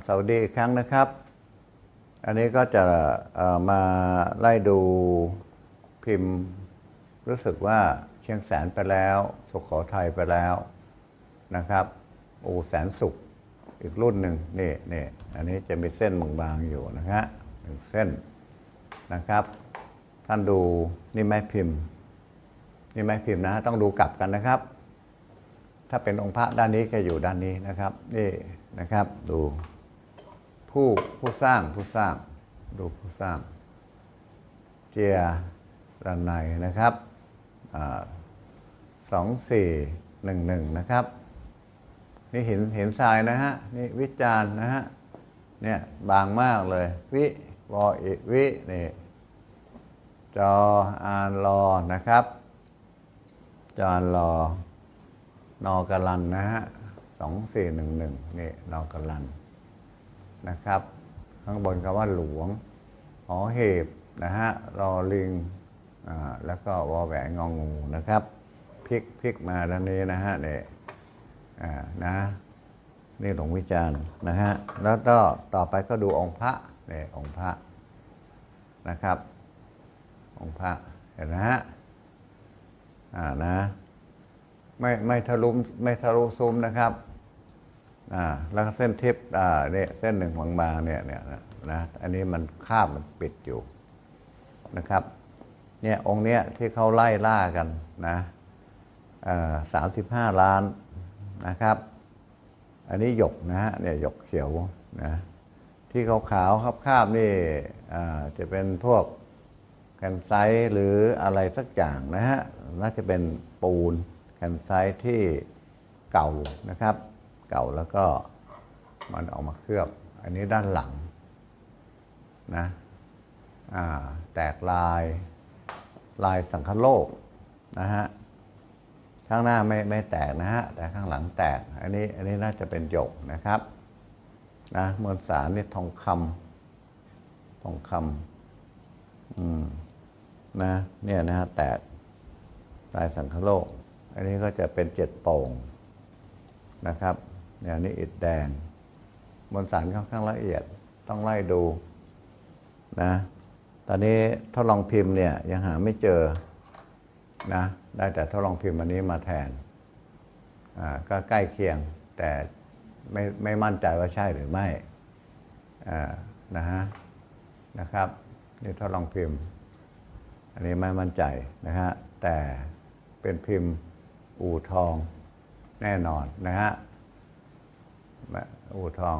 อ่าสวัสดีอีกครั้งนะครับ อันนี้ก็จะมาไล่ดูพิมพ์ รู้สึกว่าเชียงแสนไปแล้ว สุโขทัยไปแล้วนะครับ อูแสนสุขอีกรุ่นหนึ่งนี่นี่อันนี้จะมีเส้นบางๆอยู่นะฮะหนึ่งเส้นนะครับ ท่านดูนี่ไม้พิมพ์ นี่ไม้พิมพ์นะต้องดูกลับกันนะครับ ถ้าเป็นองค์พระด้านนี้ก็อยู่ด้านนี้นะครับ นี่นะครับดู ผู้ผู้สร้างผู้สร้าง ดูผู้สร้าง เจียรันในนะครับสองสี่หนึ่งหนึ่งนะครับ นี่เห็นเห็นทรายนะฮะ นี่วิจารณ์นะฮะ เนี่ยบางมากเลย วิวออิวินี่จออานรอนะครับ จออานรอนอกรันนะฮะสองสี่หนึ่งหนึ่งนี่นอกรัน นะครับ ข้างบนคำว่าหลวงหอเห็บนะฮะรอลิงแล้วก็วอแหวนงองูนะครับพลิกพลิกมาด้านนี้นะฮะเนี่ยนะนี่หลวงวิจารณ์นะฮะแล้วก็ต่อไปก็ดูองค์พระเนี่ยองค์พระนะครับ องค์พระเห็นนะฮะอ่านะไม่ไม่ทะลุไม่ทะลุซุ้มนะครับ อ่าแล้วก็เส้นทิพย์อ่าเนี่ยเส้นหนึ่งบางๆเนี่ยเนี่ยนะอันนี้มันคาบมันปิดอยู่นะครับเนี่ยองค์เนี้ยที่เขาไล่ล่ากันนะสามสิบห้าล้านนะครับ อันนี้หยกนะฮะเนี่ยหยกเขียวนะที่ขาวๆครับคาบนี่อ่าจะเป็นพวกแคนไซต์หรืออะไรสักอย่างนะฮะน่าจะเป็นปูนแคนไซต์ที่เก่านะครับ เก่าแล้วก็มันออกมาเคลือบ อันนี้ด้านหลังนะแตกลายลายสังคโลกนะฮะข้างหน้าไม่ไม่แตกนะฮะแต่ข้างหลังแตก อันนี้อันนี้น่าจะเป็นหยกนะครับนะมวลสารนี่ทองคำทองคำอืมนะเนี่ยนะฮะแตกลายสังคโลก อันนี้ก็จะเป็นเจ็ดโป่งนะครับ เนี่ยอันนี้อิฐแดง มวลสารค่อนข้างละเอียดต้องไล่ดูนะตอนนี้ทดลองพิมพ์เนี่ยยังหาไม่เจอนะได้แต่ทดลองพิมพ์อันนี้มาแทนอ่าก็ใกล้เคียงแต่ไม่ไม่มั่นใจว่าใช่หรือไม่อ่านะฮะนะครับนี่ทดลองพิมพ์ อันนี้ไม่มั่นใจนะฮะแต่เป็นพิมพ์อู่ทองแน่นอนนะฮะ อู่ทอง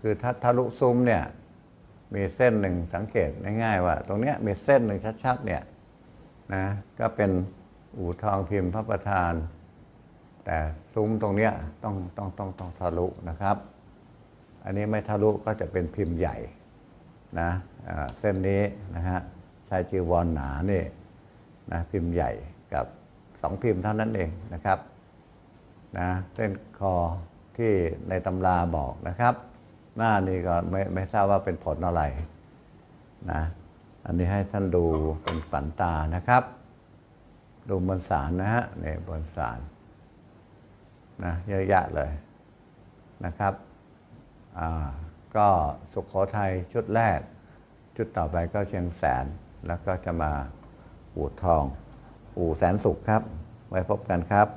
คือถ้าทะลุซุ้มเนี่ยมีเส้นหนึ่งสังเกตง่ายๆว่า ตรงเนี้ยมีเส้นหนึ่งชัดๆเนี่ยนะก็เป็นอู่ทองพิมพ์พระประธาน แต่ซุ้มตรงเนี้ยต้องต้องต้องต้องทะลุนะครับ อันนี้ไม่ทะลุก็จะเป็นพิมพ์ใหญ่นะเส้นนี้นะฮะชายจีวรหนานี่นะพิมพ์ใหญ่กับสองพิมพ์เท่านั้นเองนะครับนะเส้นคอ ที่ในตำราบอกนะครับ หน้านี้ก็ไม่ไม่ทราบว่าเป็นผลอะไรนะอันนี้ให้ท่านดูเป็นฝันตานะครับ ดูบนสารนะฮะเนี่ยบนสารนะเยอะแยะเลยนะครับอ่าก็สุขโขทัยชุดแรก ชุดต่อไปก็เชียงแสน แล้วก็จะมาอู่ทอง อู่แสนสุขครับ ไว้พบกันครับ